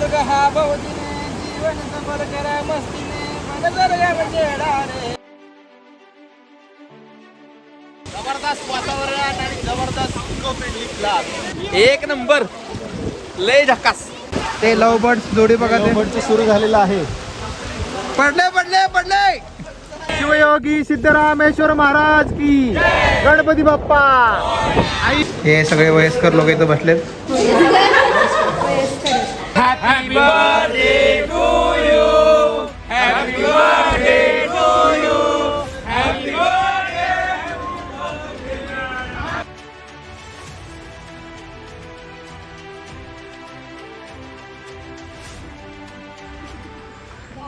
स्वर्ग हा बहुदिने जीवन सफल करा मस्तीने मन स्वर्गामध्ये रे जबरदस्त वातावरण आणि जबरदस्त एक नंबर. लय झकास. ते लव बर्ड्स जोडी बघा ते. सुरू झालेलं आहे. पडले पडले पडले. शिवयोगी सिद्धरामेश्वर महाराज की गणपती बाप्पा. हे सगळे वयस्कर लोक इथं बसलेत. Happy birthday to you happy birthday to you happy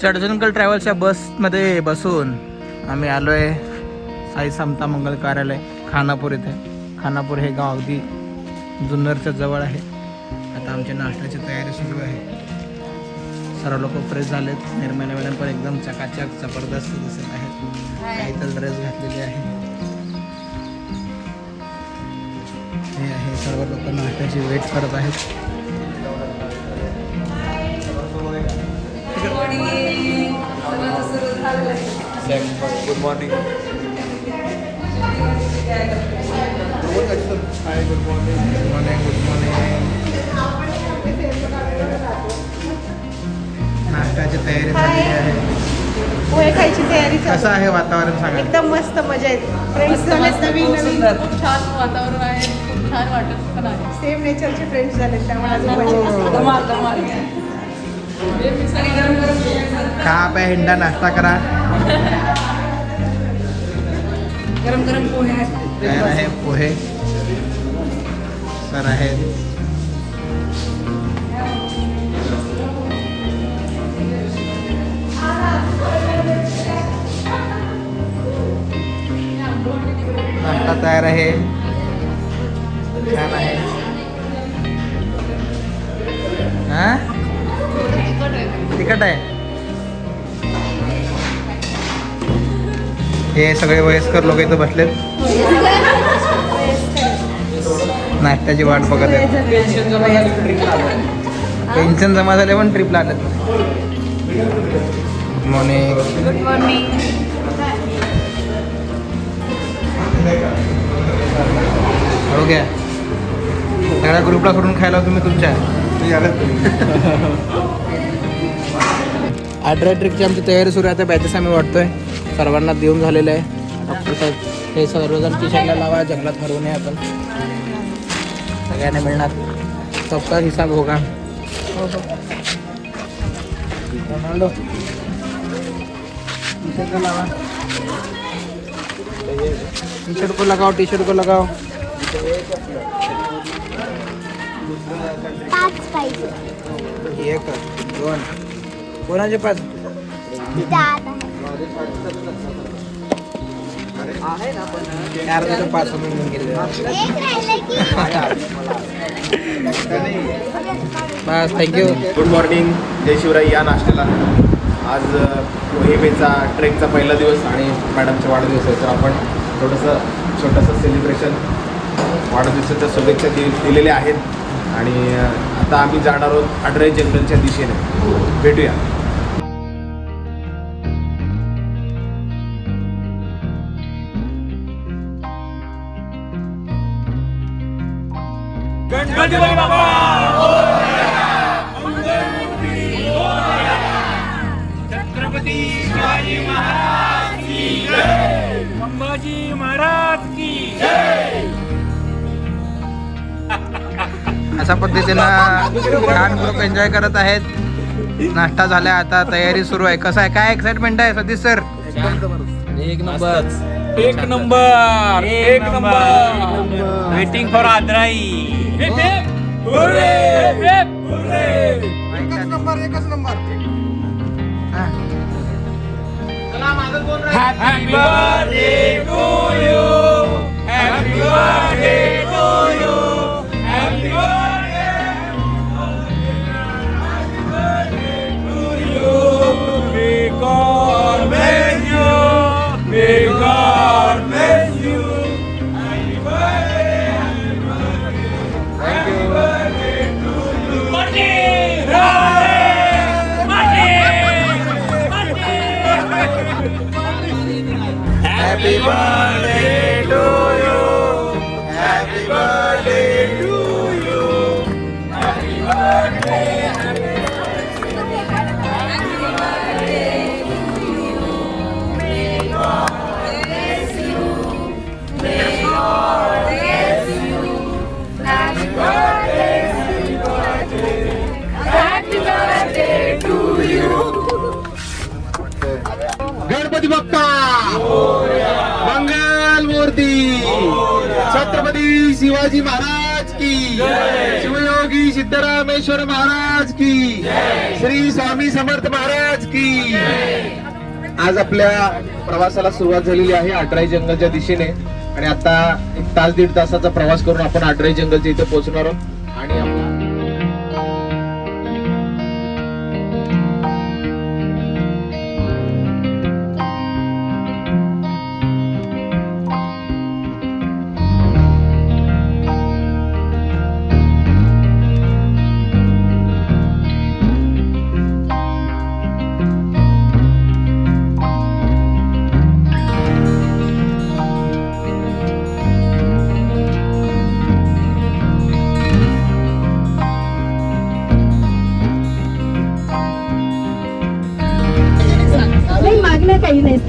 चडजनकल ट्रॅव्हल्सच्या बसमध्ये बसून आम्ही आलो आहे साई समता मंगल कार्यालय खानापूर इथे. खानापूर हे गाव अगदी जुन्नरच्या जवळ आहे. आता आमची नाश्त्याची तयारी सुरू आहे. सर्व लोक फ्रेश झालेत निर्मला मॅडम पण एकदम चकाचक जबरदस्त दिसत आहेत. काही तर ड्रेस घातलेले आहे. हे आहे सर्व लोक नाश्त्याची वेट करत आहेत. Good morning good morning good morning खायची तयारी कसं आहे वातावरण सांगा. एकदम मस्त मजा येते. फ्रेंड्स झालेत नवीन नवीन. खूप छान वातावरण आहे खूप छान वाटत पण आहे. सेम नेचरचे फ्रेंड्स झालेत त्यामुळे अजून मजा येते. धमाल धमाल. आणि गरम गरम खा प्या हिंडा नाश्ता करा. गरम गरम पोहे पोहे. सर आहेत. आता तयार आहे. छान आहे. हा? तिखट आहे. हे सगळे वयस्कर लोक इथं बसलेत. नाश्त्याची वाट बघत आहेत. पेन्शन जमा झाले पण ट्रिपला आलं गुड मॉर्निंग गुड मॉर्निंग. हळू घ्या सगळ्या ग्रुपला करून खायला तुम्ही तुमच्या. आड्रा ट्रिकची आमची तयारी सुरू आहे. आता बॅचेस आम्ही वाटतोय. सर्वांना देऊन झालेलं आहे. डॉक्टर साहेब हे सर्वजण शर्टला लावा. जंगलात हरवू नये आपण. सगळ्यांना मिळणार. सबका हिसाब होगा. रोनाल्डो. टी शर्ट लावा. टी शर्ट को लगाओ टी शर्ट को लगाओ। पाच पाहिजे. एक दोन. कोणाचे पाच? पाच म्हणून गेले. एक राहिलं की. बस थँक्यू गुड मॉर्निंग जय शिवराय या नाश्त्याला. आज मोहिमेचा ट्रेकचा पहिला दिवस आणि मॅडमचा वाढदिवस आहे. तर आपण थोडंसं छोटंसं सेलिब्रेशन वाढदिवसाच्या शुभेच्छा दि दिलेल्या आहेत. आणि आता आम्ही जाणार आहोत आडराई जंगलच्या दिशेने. भेटूया. अशा पद्धतीनं छान ग्रुप एन्जॉय करत आहेत. नाश्ता झाला आता तयारी सुरू आहे. कसं आहे? काय एक्साइटमेंट आहे सतीश सर एक नंबर. एक नंबर एक number. Waiting for आदराई. Happy birthday to you happy birthday God bless you. May God bless you. Happy birthday, happy birthday. Happy. Birthday to you. Money! Money! Money! Money! Happy birthday. Chhatrapati Shivaji Maharaj की। शिवयोगी सिद्धरामेश्वर महाराज की। श्री स्वामी समर्थ महाराज की। आज आपल्या प्रवासाला सुरुवात झालेली आहे अठराई जंगलच्या दिशेने. आणि आता एक तास दीड तासाचा प्रवास करून आपण अठराई जंगलच्या इथे पोहोचणार आहोत. आणि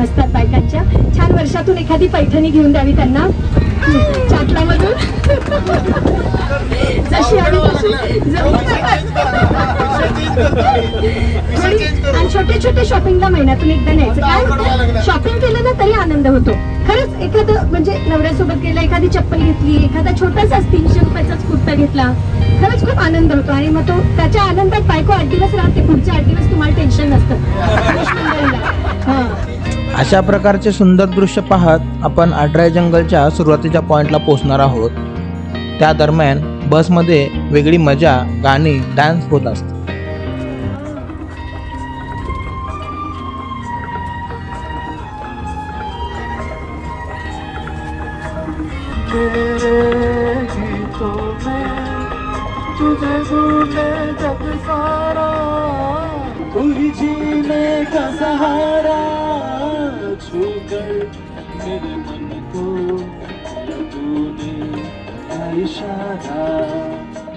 नसतात बायकांच्या. छान वर्षातून एखादी पैठणी घेऊन द्यावी त्यांना. चाटलामधून जशी आली तशी. आणि छोटे छोटे शॉपिंगला महिन्यातून एकदा न्यायचं. काय शॉपिंग केलं ना तरी आनंद होतो. खरंच एखादं म्हणजे नवऱ्यासोबत गेलं एखादी चप्पल घेतली एखादा छोटासाच तीनशे रुपयाचाच कुर्ता घेतला. खरंच खूप आनंद होतो. आणि मग तो त्याच्या आनंदात बायको आठ दिवस राहते पुढचे आठ दिवस अशा प्रकारचे सुंदर दृश्य पाहत आपण अड्राय जंगलच्या सुरुवातीच्या पॉईंटला पोहोचणार आहोत. त्या दरम्यान बसमध्ये वेगळी मजा गाणी डान्स होत असते.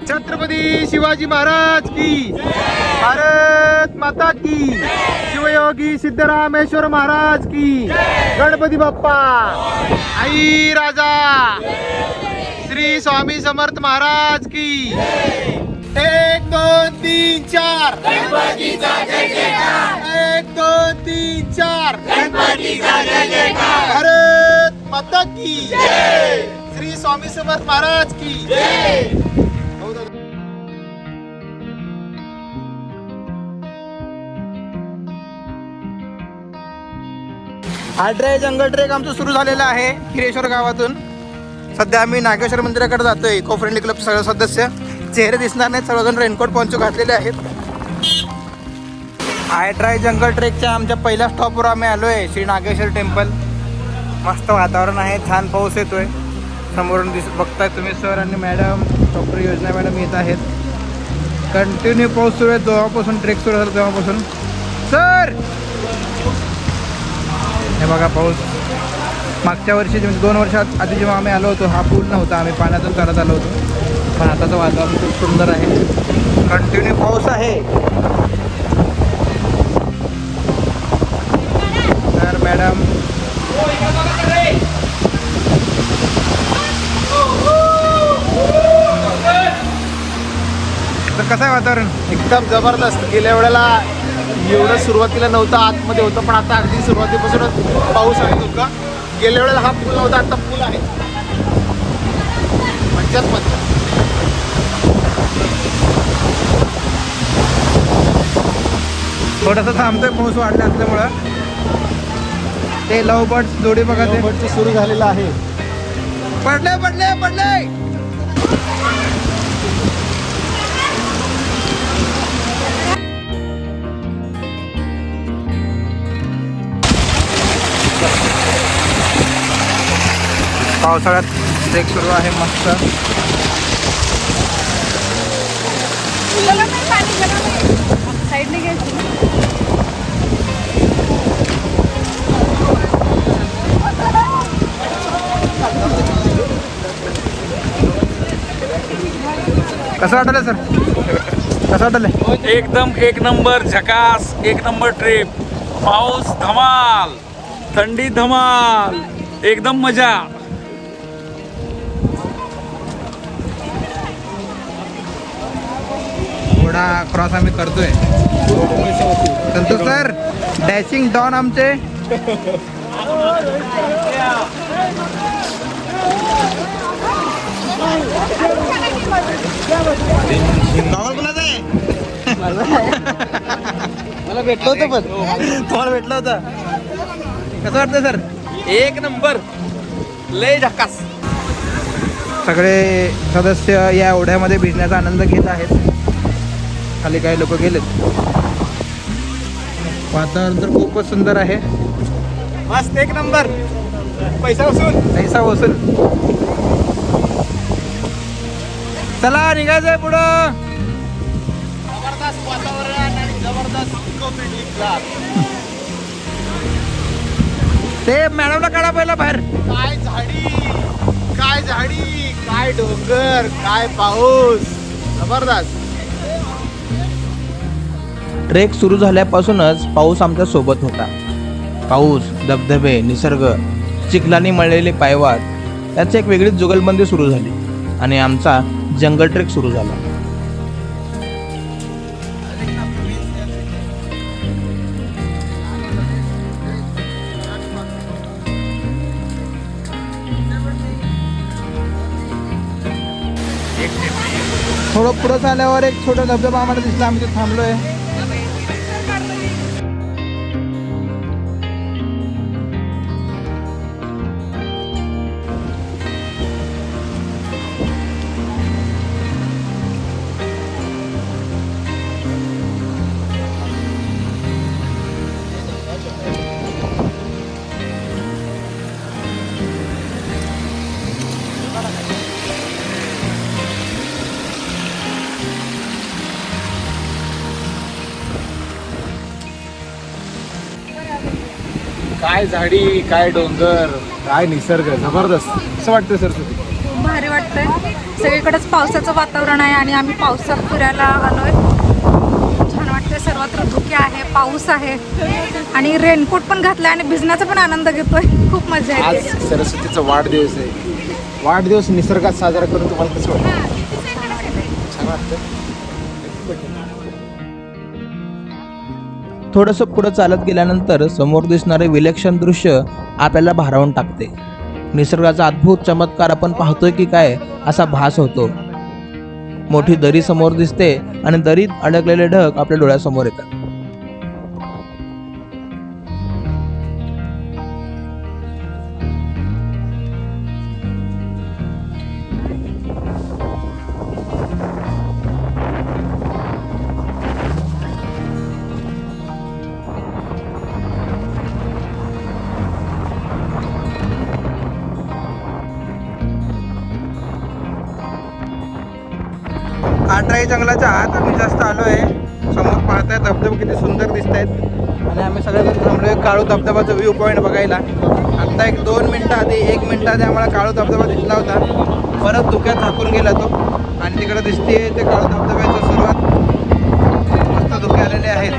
छत्रपती शिवाजी महाराज की भारत माता की शिवयोगी सिद्धरामेश्वर महाराज की गणपती बाप्पा आई राजा श्री स्वामी समर्थ महाराज की. एक दोन तीन चार. एक दोन तीन चार. भारत माता की. श्री स्वामी समर्थ महाराज की. अड्राय जंगल ट्रेक आमचं सुरू झालेलं आहे हिरेश्वर गावातून. सध्या आम्ही नागेश्वर मंदिराकडे जातोय. इको फ्रेंडली क्लबचे सगळे सदस्य. चेहरे दिसणार नाहीत. सर्वजण रेनकोट पंचू घातलेले आहेत. आय ट्राय जंगल ट्रेकच्या आमच्या पहिल्या स्टॉपवर आम्ही आलो आहे श्री नागेश्वर टेम्पल मस्त वातावरण आहे. छान पाऊस येतोय. समोरून दिस बघताय तुम्ही सर आणि मॅडम डॉक्टर योजना मॅडम येत आहेत. कंटिन्यू पाऊस सुरू आहे. जेव्हापासून ट्रेक सुरू झाला तेव्हापासून. सर! हे बघा पाऊस. मागच्या वर्षी म्हणजे दोन वर्षात आधी जेव्हा आम्ही आलो होतो हा पूल नव्हता आम्ही पाण्यातून चालत आलो होतो. पण आताचं वातावरण खूप सुंदर आहे. कंटिन्यू पाऊस आहे. तर मॅडम तर कसं आहे वातावरण? एकदम जबरदस्त. गेल्या वेळेला एवढं सुरुवातीला नव्हतं आतमध्ये होतं पण आता अगदी सुरुवातीपासूनच पाऊस आहे तुमका गेल्या वेळेला हा पूल नव्हता आता पूल आहे. मज्जाच मज्जा. थोडंसं थांबतोय पाऊस वाढला असल्यामुळं. ते लव बर्ड्स जोडी बघा ते. भरती सुरू झालेला आहे. पडले पडले पडले पावसाळ्यात ट्रेक सुरू आहे मस्त. कसं वाटलं सर? कसं वाटलं? एकदम एक नंबर झकास एक नंबर ट्रिप पाऊस धमाल थंडी धमाल एकदम मजा. थोडा क्रॉस आम्ही करतोय. संतोष सर डॅशिंग डॉन आमचे? मला भेटलं होतं पण. तुम्हाला भेटलं होतं. कसं वाटतं सर? एक नंबर. लय झकास. सगळे सदस्य या ओढ्यामध्ये भिजण्याचा आनंद घेत आहेत. खाली काही लोक गेलेत. वातावरण तर खूपच सुंदर आहे. मस्त एक नंबर. पैसा वसूल पैसा वसूल चला निघायचंय पुढं. जबरदस्त वातावरण आणि जबरदस्त ते मॅडमला काढा पहिला बाहेर. काय झाडी? काय झाडी? काय डोंगर? काय पाऊस? जबरदस्त. ट्रेक सुरू झाल्यापासूनच पाऊस आमच्यासोबत होता. पाऊस धबधबे निसर्ग चिखलाने मळलेले पायवाट याची एक वेगळीच जुगलबंदी सुरू झाली आणि आमचा जंगल ट्रेक सुरू झाला. थोडं पुढं झाल्यावर एक छोटा धबधबा आम्हाला दिसला आम्ही तिथे थांबलोय. काय झाडी काय डोंगर? काय निसर्ग जबरदस्त. असं वाटतं सर तुम्ही? खूप भारी वाटतंय. सगळीकडेच पावसाचं वातावरण आहे आणि आम्ही पावसात फिरायला आलोय. छान वाटतंय. सर्वत्र धुके आहे पाऊस आहे. आणि रेनकोट पण घातलाय आणि भिजण्याचा पण आनंद घेतोय. खूप मजा आज येते सरस्वतीचा वाढदिवस आहे. वाढदिवस निसर्गात साजरा करून तुम्हाला कसं वाटतं थोडंसं पुढं चालत गेल्यानंतर समोर दिसणारे विलक्षण दृश्य आपल्याला भारावून टाकते. निसर्गाचा अद्भुत चमत्कार आपण पाहतोय की काय असा भास होतो. मोठी दरी समोर दिसते आणि दरीत अडकलेले ढग आपल्या डोळ्यासमोर येतात. आटराई जंगलाच्या आत आम्ही जास्त आलो आहे समोर पाहताय धबधबे किती सुंदर दिसत आहेत आणि आम्ही सगळेजण थांबलोय काळू धबधबाचा व्ह्यू पॉईंट बघायला. आत्ता एक दोन मिनटं आधी एक मिनटं आधी आम्हाला काळू धबधबा दिसला होता. परत धुक्यात झाकून गेला तो. आणि तिकडे दिसते ते काळू धबधब्याची सुरुवात. मस्त धुके आलेले आहेत.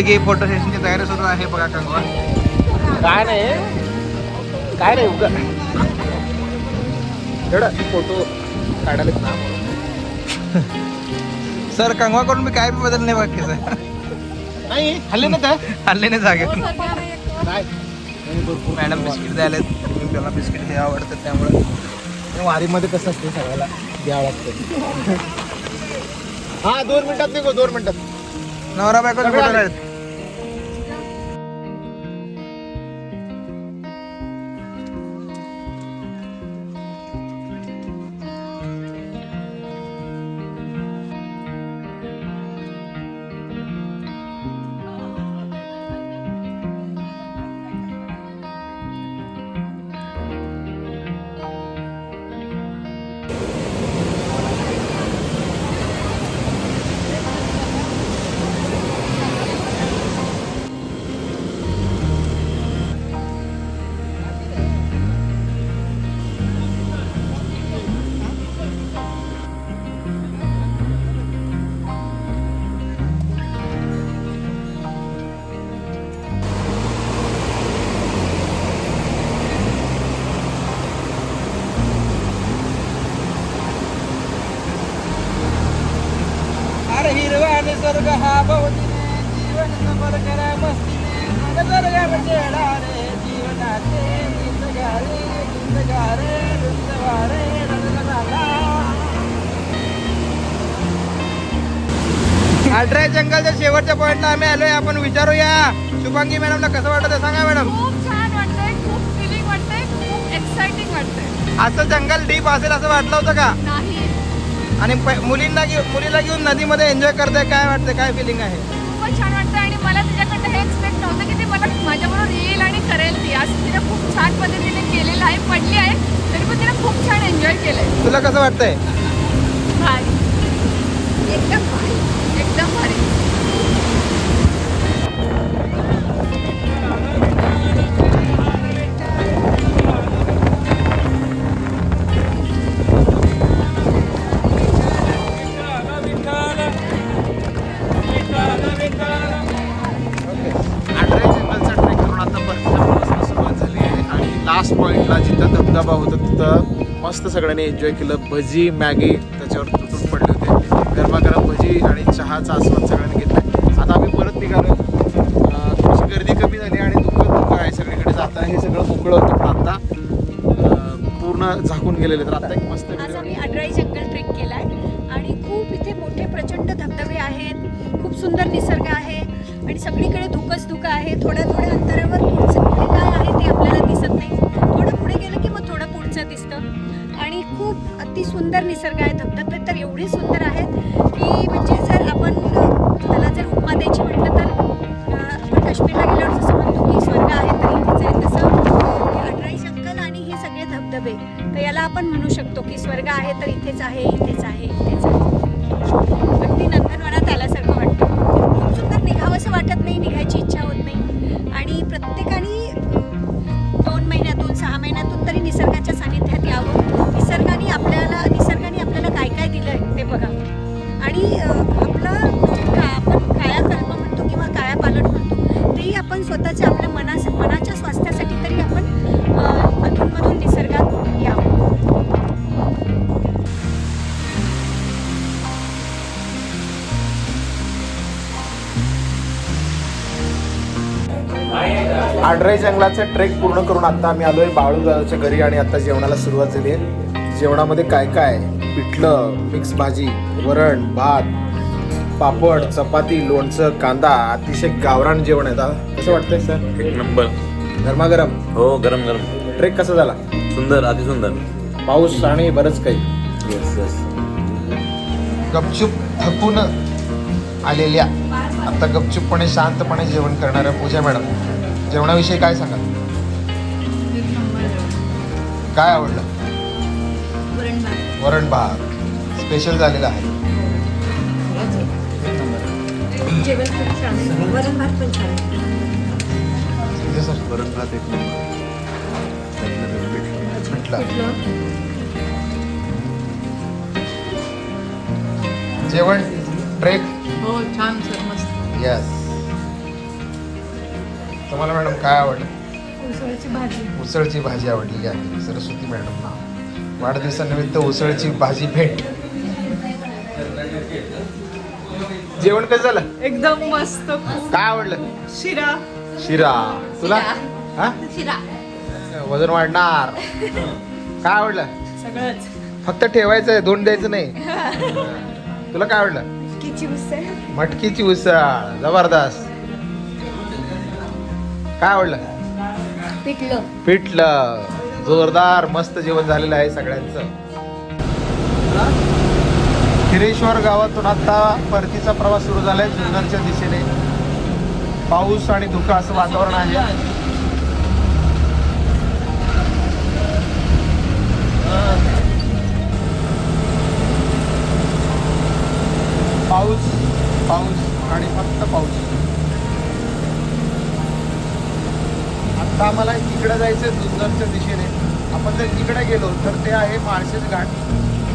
मस्तपैकी फोटो सेशनची तयारी सुरू आहे बघा कंगवा. काय नाही काय नाही उगा? एवढं फोटो काढायला ना सर कंगवा करून मी काय बदल नाही बाकीचं नाही हल्ले ना त्या हल्ले नाही जागे. काय मॅडम बिस्किट द्यायला मला बिस्किट हे आवडतं त्यामुळे. वारीमध्ये कसं असते सगळ्याला? द्यावं लागतं. हा दोन मिनिटात निघो दोन मिनिटात. नवरा बायको सफर करा मस्तीने मग जर चेहरा रे जीवनाचे गीत गा रे गीत गा रे गीत गा रे रंगनाला. अठरा जंगलच्या शेवटच्या पॉइंटला आम्ही आलोय. आपण विचारूया शुभांगी मॅडमला कसं वाटत सांगा मॅडम. खूप छान वाटतंय खूप फिलिंग वाटतंय खूप एक्साइटिंग वाटतंय. असं जंगल डीप असेल असं वाटलं होतं का? नाही. आणि मुलींना घेऊन मुलीला घेऊन नदीमध्ये एन्जॉय करताय काय वाटतंय काय फिलिंग आहे? खूपच छान वाटतं आणि मला तिच्याकडनं हे एक्सपेक्ट नव्हतं की ती मला माझ्याबरोबर येईल आणि करेल ती आज तिने खूप छान पद्धतीने केलेलं आहे पडली आहे तरी पण तिने खूप छान एन्जॉय केलंय. तुला कसं वाटतंय? भारी. एकदम भारी. सगळ्यांनी एन्जॉय केलं. भजी मॅगी त्याच्यावर तुटून पडले होते. गरमागरम भजी आणि चहाचा आस्वाद सगळ्यांनी घेतला. आता आम्ही परत निघालो थोडीशी गर्दी कमी झाली आणि दुःख दुःख आहे सगळीकडे जाताना. हे सगळं मोकळं होतं पण आता पूर्ण झाकून गेलेले तर आता एक मस्त आज व्हिडिओ आम्ही अडराई जंगल ट्रेक केलाय. आणि खूप इथे मोठे प्रचंड धबधबे आहेत. खूप सुंदर निसर्ग आहे. आणि सगळीकडे धुकच धुकं आहे. थोड्या थोड्या अंतरावर निसर्ग आहे आडराई जंगलाचा ट्रेक पूर्ण करून आता आम्ही आलोय बाळू दादाच्या घरी आणि आता जेवणाला सुरुवात झाली आहे. जेवणामध्ये काय काय? आहे? पिठलं मिक्स भाजी वरण भात पापड चपाती लोणचं कांदा अतिशय गावरान जेवण आहे दादा कसं वाटतंय सर एक नंबर. गरमागरम? हो गरम गरम. ट्रेक कसा झाला? सुंदर अतिसुंदर पाऊस आणि बरंच काही. येस येस गपचूप थकून आलेल्या आता गपचूपपणे शांतपणे जेवण करणाऱ्या पूजा मॅडम. जेवणाविषयी काय सांगाल? काय आवडलं? वरण भात. स्पेशल झालेला आहे. जेवण खूप छान आहे वरण भात पण छान आहे ठीक आहे सर वरण भात एक म्हटलं जेवण? ट्रेक? हो छान सर मस्त. यस तुम्हाला मॅडम काय आवडलं? उसळची भाजी. उसळची भाजी आवडली आहे सरस्वती मॅडमना वाढदिवसानिमित्त उसळची भाजी भेट. जेवण कसं झालं? एकदम मस्त. काय आवडलं? शिरा. शिरा. तुला? हा? शिरा. वजन वाढणार. काय आवडलं? सगळंच. फक्त ठेवायचं आहे दोन द्यायचं नाही. तुला काय आवडलं? किची उसळ. मटकीची उसळ. जबरदस्त. काय आवडलं? पिठलं. पिठलं. जोरदार मस्त जेवण झालेलं आहे सगळ्यांचं. हिरेश्वर गावातून आता परतीचा प्रवास सुरू झालाय जुन्नरच्या दिशेने. पाऊस आणि धुकं असं वातावरण आहे. पाऊस पाऊस आणि फक्त पाऊस. आता आम्हाला इकडे जायचं आहे जुन्नरच्या दिशेने. आपण जर इकडे गेलो तर ते आहे माळशेज घाट.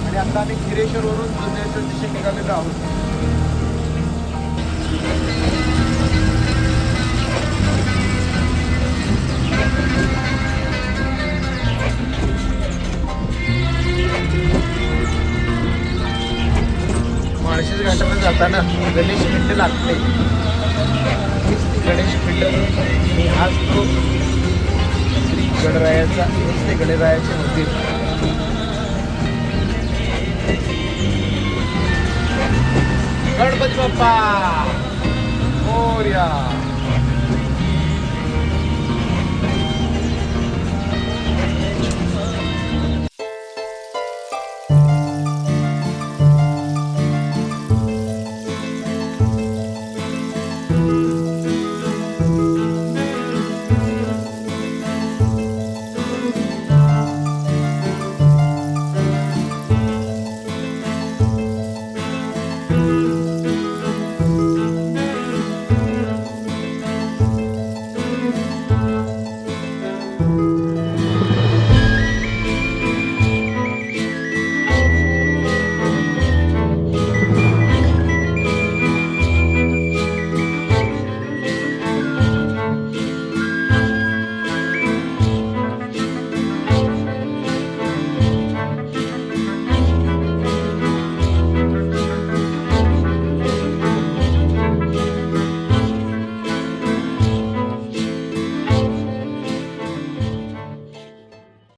आणि आता आम्ही खिरेश्वरवरून जुन्नरच्या दिशेने निघालेलो आहोत. माळशेज घाटाला जाताना गणेश खिंड लागते. गणेश खिंड आणि हाच तो गणरायाचा ते गणरायाचे मंदिर. गणपती बाप्पा! मोर्या!